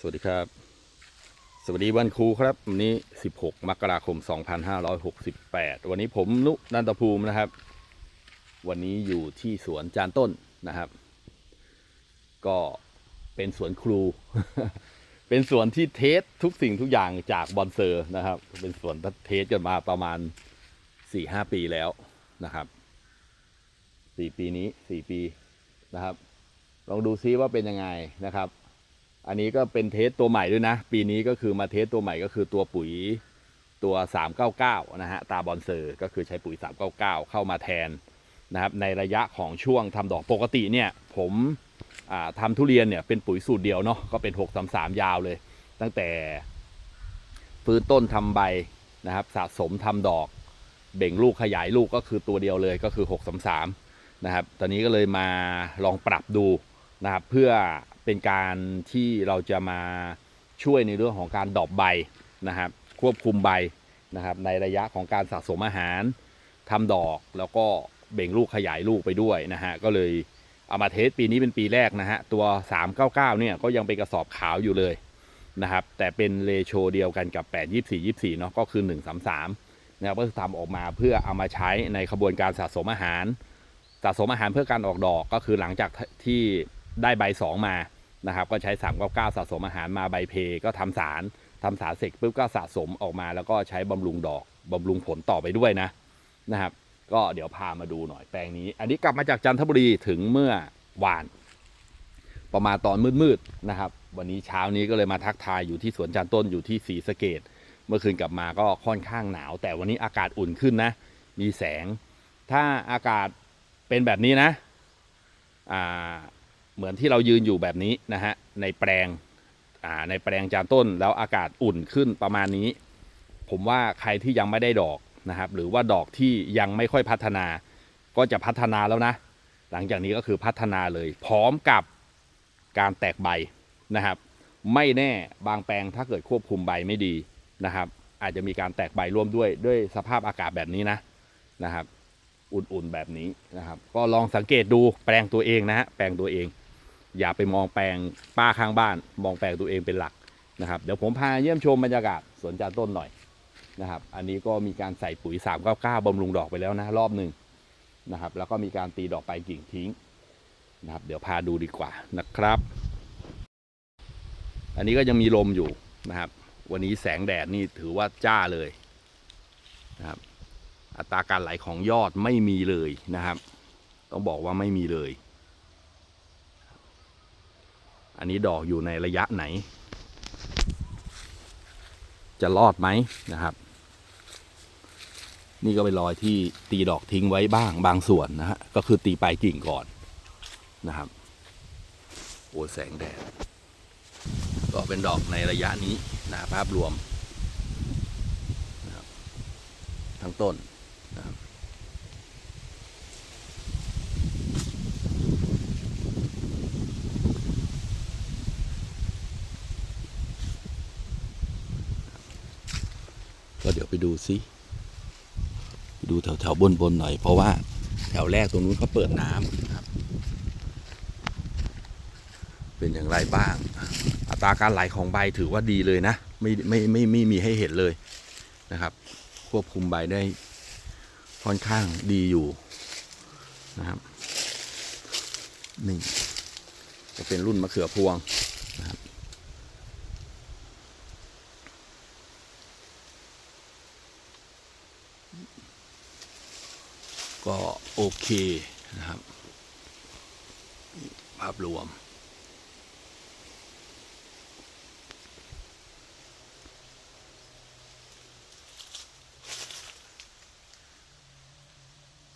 สวัสดีครับ สวัสดีวันครูครับ วันนี้ 16 มกราคม 2568 วันนี้ผมนุนันตภูมินะครับ วันนี้อยู่ที่สวนจานต้นนะครับ ก็เป็นสวนครู เป็นสวนที่เทสทุกสิ่งทุกอย่างจากบอนเซอร์นะครับ เป็นสวนที่เทสกันมาประมาณ 4-5 ปีแล้วนะครับ4ปีนี้4ปีนะครับ ลองดูซิว่าเป็นยังไงนะครับ อันนี้ก็เป็นเทสตัวใหม่ด้วยนะ ปีนี้ก็คือมาเทสตัวใหม่ก็คือตัวปุ๋ยตัว 399 นะฮะ ตาบอนเซอร์ก็คือใช้ปุ๋ย 399 เข้ามาแทนนะครับในระยะของช่วงทำดอกปกติเนี่ยผมอ่าทำทุเรียนเนี่ยเป็นปุ๋ยสูตรเดียวเนาะก็เป็น 633 ยาวเลย ตั้งแต่ฟื้นต้นทำใบนะครับสะสมทำดอกเบ่งลูกขยายลูกก็คือตัวเดียวเลยก็คือ 633 นะครับ ตอนนี้ก็เลยมาลองปรับดูนะครับเพื่อ เป็นการที่เราจะมาช่วยในเรื่องของการดอกใบนะครับ ควบคุมใบนะครับในระยะของการสะสมอาหารทำดอกแล้วก็เบ่งลูกขยายลูกไปด้วยนะฮะก็เลยเอามาเทสปีนี้เป็นปีแรกนะฮะตัว 399เนี่ยก็ยังเป็นกระสอบขาวอยู่เลยนะครับแต่เป็นเลโชเดียวกันกับ 8 24 24เนาะก็คือ 133นะครับก็คือทำออกมาเพื่อเอามาใช้ในขบวนการสะสมอาหาร สะสมอาหารเพื่อการออกดอกก็คือหลังจากที่ได้ใบ 2 มา นะครับ ก็ใช้ 399 สะสมอาหารมาใบเพก็ทำสารทำสารเสร็จปุ๊บก็สะสมออกมา แล้วก็ใช้บำรุงดอกบำรุงผลต่อไปด้วยนะนะครับ ก็เดี๋ยวพามาดูหน่อยแปลงนี้ อันนี้กลับมาจากจันทบุรีถึงเมื่อวาน ประมาณตอนมืดๆนะครับ วันนี้เช้านี้ก็เลยมาทักทายอยู่ที่สวนจันต้นอยู่ที่ศรีสะเกดเมื่อคืนกลับมาก็ค่อนข้างหนาว แต่วันนี้อากาศอุ่นขึ้นนะ มีแสง ถ้าอากาศเป็นแบบนี้นะอ่า เหมือนที่เรายืนอยู่แบบนี้นะฮะในแปลงในแปลงจานต้นแล้วอากาศอุ่นขึ้นประมาณนี้ ผมว่าใครที่ยังไม่ได้ดอกนะครับ หรือว่าดอกที่ยังไม่ค่อยพัฒนา ก็จะพัฒนาแล้วนะ หลังจากนี้ก็คือพัฒนาเลย พร้อมกับการแตกใบนะครับ ไม่แน่บางแปลงถ้าเกิดควบคุมใบไม่ดีนะครับ อาจจะมีการแตกใบร่วมด้วยด้วยสภาพอากาศแบบนี้นะนะครับ อุ่นๆแบบนี้นะครับ ก็ลองสังเกตดูแปลงตัวเองนะฮะแปลงตัวเอง อย่าไปมองแปลงป้าข้างบ้าน มองแปลงตัวเองเป็นหลักนะครับ เดี๋ยวผมพาเยี่ยมชมบรรยากาศสวนจานต้นหน่อยนะครับ อันนี้ก็มีการใส่ปุ๋ย 399บำรุงดอกไปแล้วนะรอบหนึ่งนะครับ แล้วก็มีการตีดอกไปกิ่งทิ้งนะครับ เดี๋ยวพาดูดีกว่านะครับ อันนี้ก็ยังมีลมอยู่นะครับ วันนี้แสงแดดนี่ถือว่าจ้าเลยนะครับ อัตราการไหลของยอดไม่มีเลยนะครับ ต้องบอกว่าไม่มีเลย อันนี้ดอกอยู่ในระยะไหน จะรอดไหมนะครับ นี่ก็เป็นรอยที่ตีดอกทิ้งไว้บ้างบางส่วนนะฮะก็คือตีปลายกิ่งก่อนนะครับโอ้แสงแดดก็เป็นดอกในระยะนี้นะภาพรวมนะครับทั้งต้นนะครับ เดี๋ยวไปดูซิไปดูแถวแถวบนบนๆหน่อย เพราะว่าแถวแรกตรงนู้นเขาเปิดน้ำนะครับ เป็นอย่างไรบ้าง อัตราการไหลของใบถือว่าดีเลยนะ ไม่ไม่ไม่ไม่มีให้เห็นเลยนะครับ ควบคุมใบได้ค่อนข้างดีอยู่นะครับนี่จะเป็นรุ่นมะเขือพวงนะครับ ก็โอเคนะครับ ภาพรวม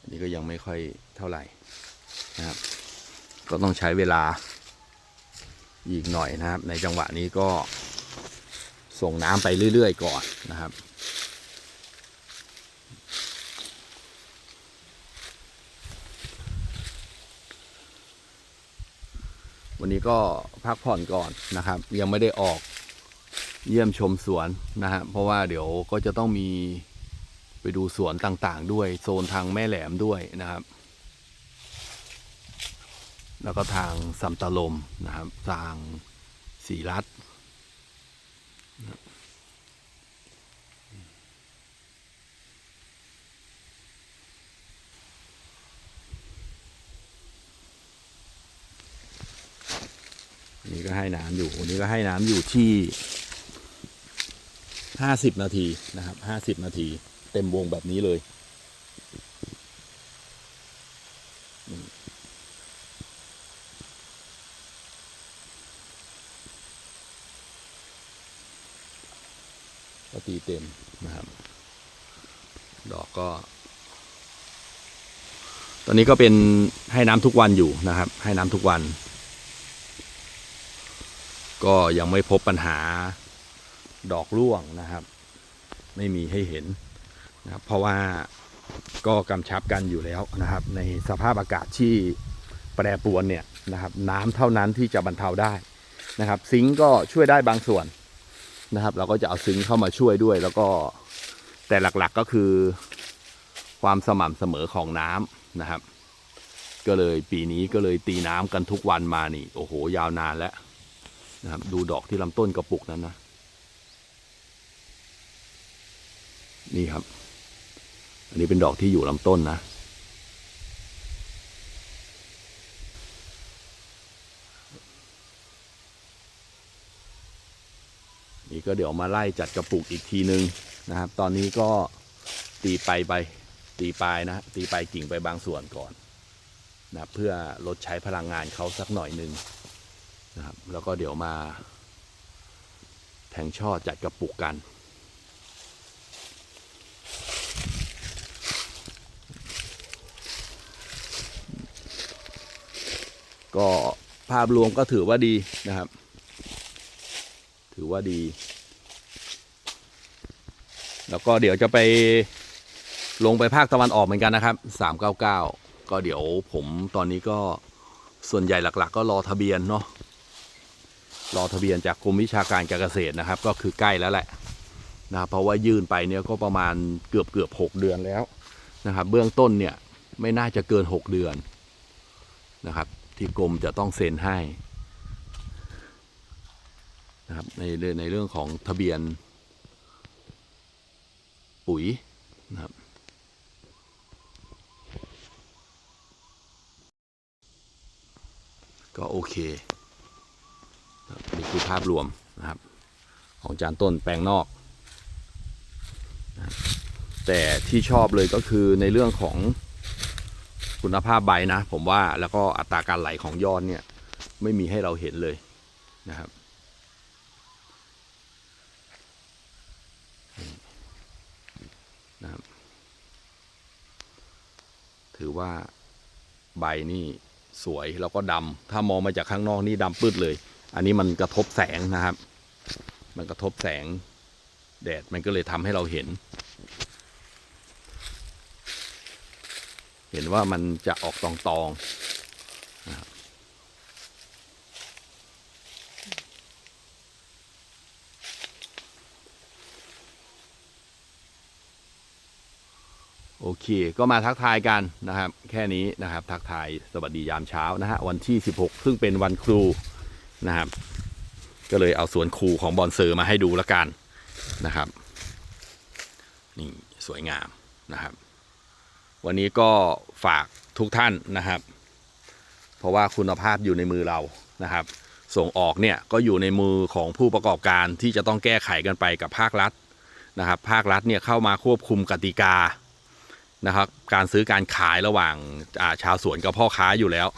อันนี้ก็ยังไม่ค่อยเท่าไหร่นะครับ ก็ต้องใช้เวลาอีกหน่อยนะครับ ในจังหวะนี้ก็ส่งน้ำไปเรื่อย ๆ ก่อนนะครับ วันนี้ก็พักผ่อนก่อนนะครับ ยังไม่ได้ออกเยี่ยมชมสวนนะฮะเพราะว่าเดี๋ยวก็จะต้องมีไปดูสวนต่างๆ ด้วยโซนทางแม่แหลมด้วยนะครับ แล้วก็ทางสัมตะลมนะครับ ทางสีรัฐ ให้น้ำอยู่วันนี้ก็ให้น้ำอยู่ที่ห้าสิบนาทีนะครับห้าสิบนาที เต็มวงแบบนี้เลยก็ตีเต็มนะครับ ดอกก็ ตอนนี้ก็เป็นให้น้ำทุกวันอยู่นะครับ ให้น้ำทุกวัน ก็ยังไม่พบปัญหาดอกร่วงนะครับ ไม่มีให้เห็นนะครับเพราะว่าก็กำชับกันอยู่แล้วนะครับ ในสภาพอากาศที่แปรปรวนเนี่ยนะครับน้ำเท่านั้นที่จะบรรเทาได้นะครับ ซิงก์ก็ช่วยได้บางส่วนนะครับ เราก็จะเอาซิงก์เข้ามาช่วยด้วย แล้วก็แต่หลักๆก็คือ ความสม่ำเสมอของน้ำนะครับ ก็เลยปีนี้ก็เลยตีน้ำกันทุกวันมานี่ โอ้โห ยาวนานแล้ว นะครับดูดอกที่ลำต้นกระปุกนั้นนะนี่ครับ อันนี้เป็นดอกที่อยู่ลำต้นนะ นี่ก็เดี๋ยวมาไล่จัดกระปุกอีกทีนึงนะครับ ตอนนี้ก็ตีไปไปตีปลายนะตีปลายกิ่งไปบางส่วนก่อนนะเพื่อลดใช้พลังงานเขาสักหน่อยหนึ่ง นะครับ แล้วก็เดี๋ยวมาแทงช่อจัดกระปุกกัน ก็ภาพรวมก็ถือว่าดีนะครับ ถือว่าดี แล้วก็เดี๋ยวจะไปลงไปภาคตะวันออกเหมือนกันนะครับ 399 ก็เดี๋ยวผมตอนนี้ก็ส่วนใหญ่หลัก ๆ ก็รอทะเบียนเนาะ รอทะเบียนจากกรมวิชาการการเกษตรนะครับ ก็คือใกล้แล้วแหละนะครับเพราะว่ายื่นไปเนี่ยก็ประมาณเกือบเกือบหกเดือนแล้วนะครับ เบื้องต้นเนี่ยไม่น่าจะเกินหกเดือนนะครับ ที่กรมจะต้องเซ็นให้นะครับในเรื่องในเรื่องของทะเบียนปุ๋ยนะครับก็โอเค คือภาพรวมนะครับ ของจานต้นแปลงนอก แต่ที่ชอบเลยก็คือในเรื่องของคุณภาพใบนะ ผมว่าแล้วก็อัตราการไหลของยอดเนี่ยไม่มีให้เราเห็นเลยนะครับนะครับ ถือว่าใบนี่สวยแล้วก็ดำถ้ามองมาจากข้างนอกนี่ดำปืดเลย อันนี้มันกระทบแสงนะครับ มันกระทบแสงแดดมันก็เลยทำให้เราเห็น เห็นว่ามันจะออกตองตองโอเค ก็มาทักทายกันนะครับ แค่นี้นะครับ ทักทายสวัสดียามเช้านะฮะวันที่ 16 ซึ่งเป็นวันครู นะครับ ก็เลยเอาสวนครูของบอนเซอร์มาให้ดูล้วกันนะครับนี่สวยงามนะครับ วันนี้ก็ฝากทุกท่านนะครับ เพราะว่าคุณภาพอยู่ในมือเรานะครับ ส่งออกเนี่ยก็อยู่ในมือของผู้ประกอบการที่จะต้องแก้ไขกันไปกับภาครัฐนะครับ ภาครัฐเนี่ยเข้ามาควบคุมกติกานะครับ การซื้อการขายระหว่างาชาวสวนกับพ่อค้าอยู่แล้ว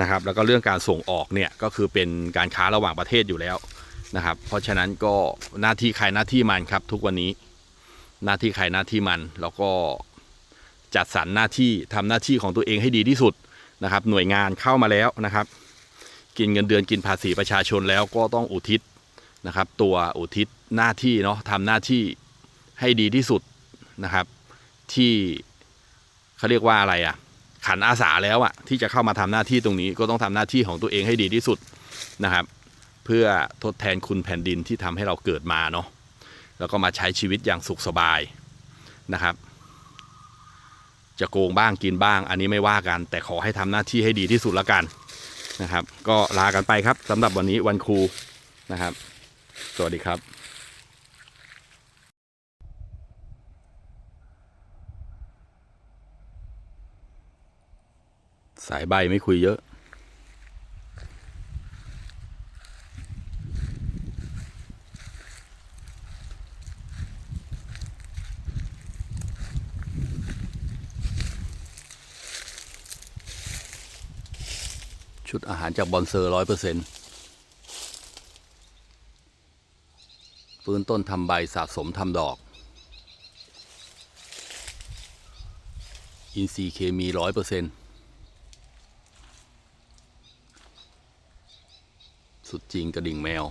นะครับแล้วก็เรื่องการส่งออกเนี่ยก็คือเป็นการค้าระหว่างประเทศอยู่แล้วนะครับเพราะฉะนั้นก็หน้าที่ใครหน้าที่มันครับ ทุกวันนี้หน้าที่ใครหน้าที่มันแล้วก็จัดสรรหน้าที่ทำหน้าที่ของตัวเองให้ดีที่สุดนะครับ หน่วยงานเข้ามาแล้วนะครับ กินเงินเดือนกินภาษีประชาชนแล้วก็ต้องอุทิศนะครับ ตัวอุทิศหน้าที่เนาะทำหน้าที่ให้ดีที่สุดนะครับ ที่เขาเรียกว่าอะไรอะ่ะ ขันอาสาแล้วอะที่จะเข้ามาทำหน้าที่ตรงนี้ก็ต้องทำหน้าที่ของตัวเองให้ดีที่สุดนะครับ เพื่อทดแทนคุณแผ่นดินที่ทำให้เราเกิดมาเนาะแล้วก็มาใช้ชีวิตอย่างสุขสบายนะครับ จะโกงบ้างกินบ้าง อันนี้ไม่ว่ากัน แต่ขอให้ทำหน้าที่ให้ดีที่สุดละกันนะครับ ก็ลากันไปครับสำหรับวันนี้วันครูนะครับ สวัสดีครับ สายใบไม่คุยเยอะ ชุดอาหารจากบอนเซอร์ร้อยเปอร์เซ็นต์ฟื้นต้นทำใบสะสมทำดอก อินทรีย์เคมีร้อยเปอร์เซ็นต์ สุดจริงกระดิ่งแมว